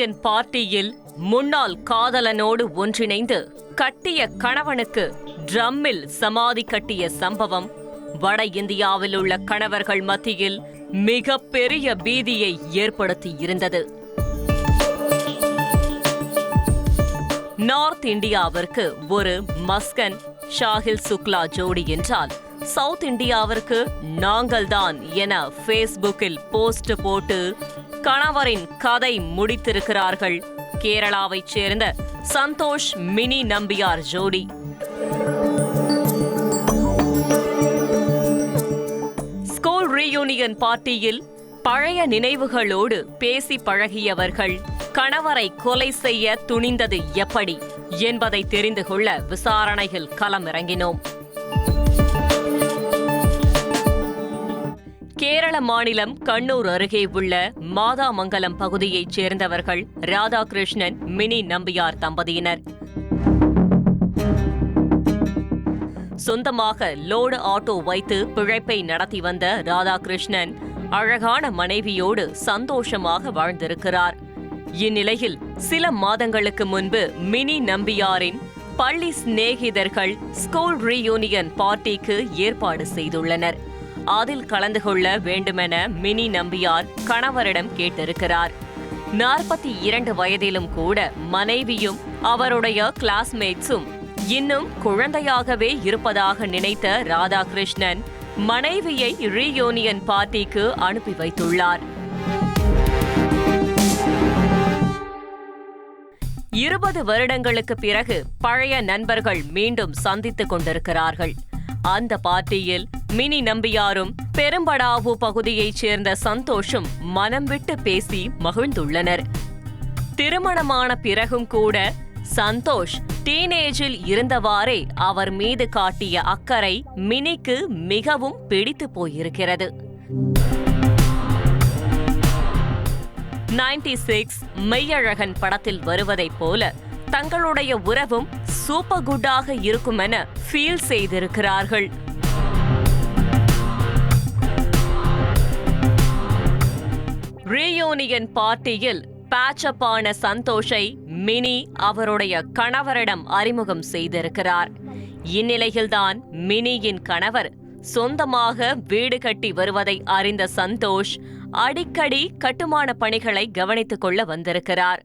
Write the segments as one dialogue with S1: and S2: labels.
S1: Reunion பார்ட்டியில் முன்னாள் காதலனோடு ஒன்றிணைந்து கட்டிய கணவனுக்கு ட்ரம்மில் சமாதி கட்டிய சம்பவம் வட இந்தியாவில் உள்ள கணவர்கள் மத்தியில் மிக பெரிய பீதியை ஏற்படுத்தி இருந்தது. நார்த் இந்தியாவிற்கு ஒரு மஸ்கன் ஷாஹில் சுக்லா ஜோடி என்றால் சவுத் இந்தியாவிற்கு நாங்கள்தான் என ஃபேஸ்புக்கில் போஸ்ட் போட்டு கணவரின் கதை முடித்திருக்கிறார்கள். கேரளாவைச் சேர்ந்த சந்தோஷ் மினி நம்பியார் ஜோடி. ஸ்கூல் ரீயூனியன் பார்ட்டியில் பழைய நினைவுகளோடு பேசி பழகியவர்கள் கணவரை கொலை செய்ய துணிந்தது எப்படி என்பதை தெரிந்து கொள்ள விசாரணையில் களமிறங்கினோம். கேரள மாநிலம் கண்ணூர் அருகே உள்ள மாதாமங்கலம் பகுதியைச் சேர்ந்தவர்கள் ராதாகிருஷ்ணன் மினி நம்பியார் தம்பதியினர். சொந்தமாக லோடு ஆட்டோ வைத்து பிழைப்பை நடத்தி வந்த ராதாகிருஷ்ணன் அழகான மனைவியோடு சந்தோஷமாக வாழ்ந்திருக்கிறார். இந்நிலையில் சில மாதங்களுக்கு முன்பு மினி நம்பியாரின் பள்ளி சிநேகிதர்கள் ஸ்கூல் ரீயூனியன் பார்ட்டிக்கு ஏற்பாடு செய்துள்ளனர். அதில் கலந்து கொள்ள வேண்டுமென மினி நம்பியார் கணவரிடம் கேட்டிருக்கிறார். நாற்பத்தி இரண்டு வயதிலும் கூட மனைவியும் அவருடைய கிளாஸ்மேட்ஸும் இன்னும் குழந்தையாகவே இருப்பதாக நினைத்த ராதாகிருஷ்ணன் மனைவியை ரீயூனியன் பார்ட்டிக்கு அனுப்பி வைத்துள்ளார். இருபது வருடங்களுக்கு பிறகு பழைய நண்பர்கள் மீண்டும் சந்தித்துக் கொண்டிருக்கிறார்கள். அந்த பார்ட்டியில் மினி நம்பியாரும் பெரும்படாவு பகுதியைச் சேர்ந்த சந்தோஷும் மனம் விட்டு பேசி மகிழ்ந்துள்ளனர். திருமணமான பிறகும் கூட சந்தோஷ் டீனேஜில் இருந்தவாறே அவர் மீது காட்டிய அக்கறை மினிக்கு மிகவும் பிடித்து போயிருக்கிறது. நைன்டி சிக்ஸ் மெய்யழகன் படத்தில் வருவதைப் போல தங்களுடைய உறவும் சூப்பர் குட்டாக இருக்கும் என ஃபீல் செய்திருக்கிறார்கள். ரீயூனியன் பார்ட்டியில் பேச்சப் ஆன சந்தோஷை மினி அவருடைய கணவரிடம் அறிமுகம் செய்திருக்கிறார். இந்நிலையில்தான் மினியின் கணவர் சொந்தமாக வீடு கட்டி வருவதை அறிந்த சந்தோஷ் அடிக்கடி கட்டுமான பணிகளை கவனித்துக் கொள்ள வந்திருக்கிறார்.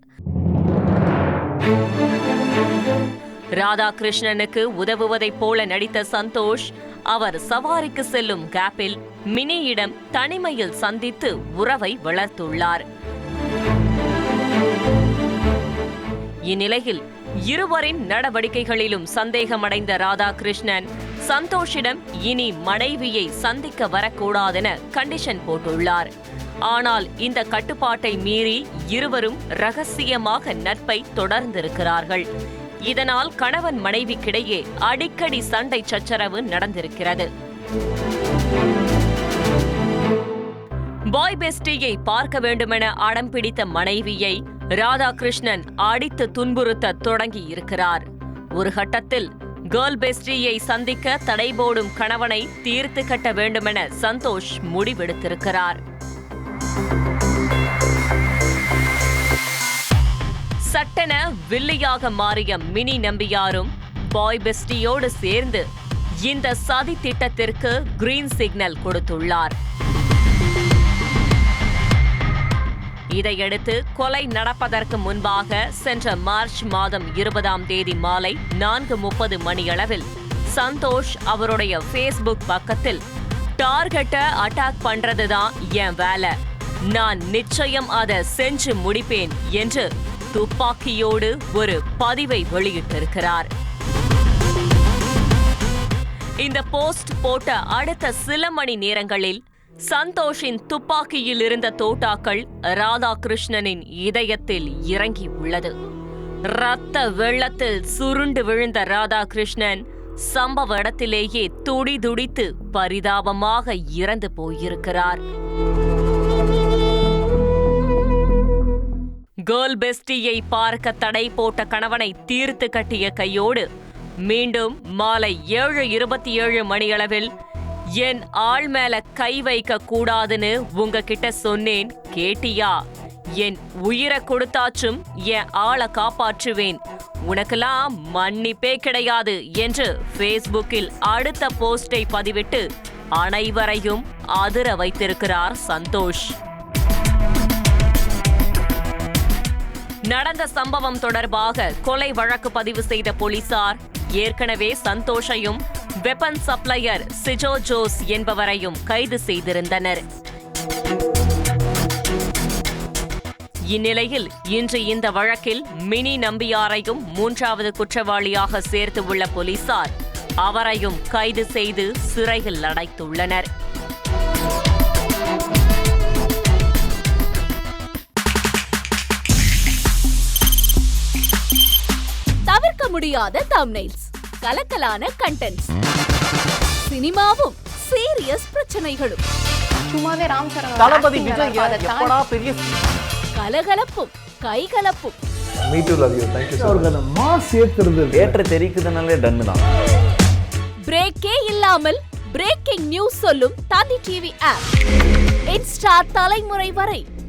S1: ராதாகிருஷ்ணனுக்கு உதவுவதைப் போல நடித்த சந்தோஷ் அவர் சவாரிக்கு செல்லும் கேப்பில் மினியிடம் தனிமையில் சந்தித்து உறவை வளர்த்துள்ளார். இந்நிலையில் இருவரின் நடவடிக்கைகளிலும் சந்தேகமடைந்த ராதாகிருஷ்ணன் சந்தோஷிடம் இனி மனைவியை சந்திக்க வரக்கூடாதென கண்டிஷன் போட்டுள்ளார். ஆனால் இந்த கட்டுப்பாட்டை மீறி இருவரும் ரகசியமாக நட்பை தொடர்ந்திருக்கிறார்கள். இதனால் கணவன் மனைவிக்கிடையே அடிக்கடி சண்டை சச்சரவு நடந்திருக்கிறது. பாய் பெஸ்டியை பார்க்க வேண்டுமென அடம் பிடித்த மனைவியை ராதாகிருஷ்ணன் அடித்து துன்புறுத்த தொடங்கி இருக்கிறார் ஒரு கட்டத்தில் கேர்ள் பெஸ்டியை சந்திக்க தடை போடும் கணவனை தீர்த்து கட்ட வேண்டுமென சந்தோஷ் முடிவெடுத்திருக்கிறார். சட்டென வில்லியாக மாறிய மினி நம்பியாரும் பாய் பெஸ்டியோடு சேர்ந்து இந்த சதி திட்டத்திற்கு கிரீன் சிக்னல் கொடுத்துள்ளார். இதையடுத்து கொலை நடப்பதற்கு முன்பாக சென்ற மார்ச் மாதம் இருபதாம் தேதி மாலை நான்கு முப்பது மணியளவில் சந்தோஷ் அவருடைய ஃபேஸ்புக் பக்கத்தில் டார்கெட்டை அட்டாக் பண்றதுதான் என் வேலை. நான் நிச்சயம் அதை செஞ்சு முடிப்பேன் என்று துப்பாக்கியோடு ஒரு பதிவை வெளியிட்டிருக்கிறார். இந்த போஸ்ட் போட்ட அடுத்த சில மணி நேரங்களில் சந்தோஷின் துப்பாக்கியில் இருந்த தோட்டாக்கள் ராதாகிருஷ்ணனின் இதயத்தில் இறங்கி உள்ளது. ரத்த வெள்ளத்தில் சுருண்டு விழுந்த ராதாகிருஷ்ணன் சம்பவ இடத்திலேயே துடி துடித்து பரிதாபமாக இறந்து போயிருக்கிறார். கேர்ள் பெஸ்டியை பார்க்க தடை போட்ட கணவனை தீர்த்து கட்டிய கையோடு மீண்டும் மாலை ஏழு இருபத்தி ஏழு மணியளவில் என் ஆள் மேல கை வைக்க கூடாதுன்னு உங்ககிட்ட சொன்னேன் கேட்டியா? என் உயிரை கொடுத்தாச்சும் என் ஆளை காப்பாற்றுவேன். உனக்கெல்லாம் மன்னிப்பே கிடையாது என்று ஃபேஸ்புக்கில் அடுத்த போஸ்டை பதிவிட்டு அனைவரையும் அதிர வைத்திருக்கிறார் சந்தோஷ். நடந்த சம்பவம் தொடர்பாக கொலை வழக்கு பதிவு செய்த போலீசார் ஏற்கனவே சந்தோஷையும் வெப்பன் சப்ளையர் சிஜோ ஜோஸ் என்பவரையும் கைது செய்திருந்தனர். இந்நிலையில் இன்று இந்த வழக்கில் மினி நம்பியாரையும் மூன்றாவது குற்றவாளியாக சேர்த்து உள்ள போலீசார் அவரையும் கைது செய்து சிறையில் அடைத்துள்ளனர்.
S2: தவிர்க்க முடியாத தம்னைல்ஸ் கலக்கலான கண்டென்ட்ஸ் சினிமாவும் சீரியஸ் பிரச்சனைகளும்.
S3: சும்மாவே ராம் சரண்
S4: தளபதி விஜய் எப்படா பெரிய
S2: கலகலப்பும் கைகலப்பும்.
S5: மீ டூ லவ் யூ
S4: தெரிக்குதுனாலே டன்னு தான்.
S2: பிரேக்கே இல்லாமல் பிரேக்கிங் நியூஸ் சொல்லும் தந்தி டிவி ஆப் இன்ஸ்டா தலைமுறை வரை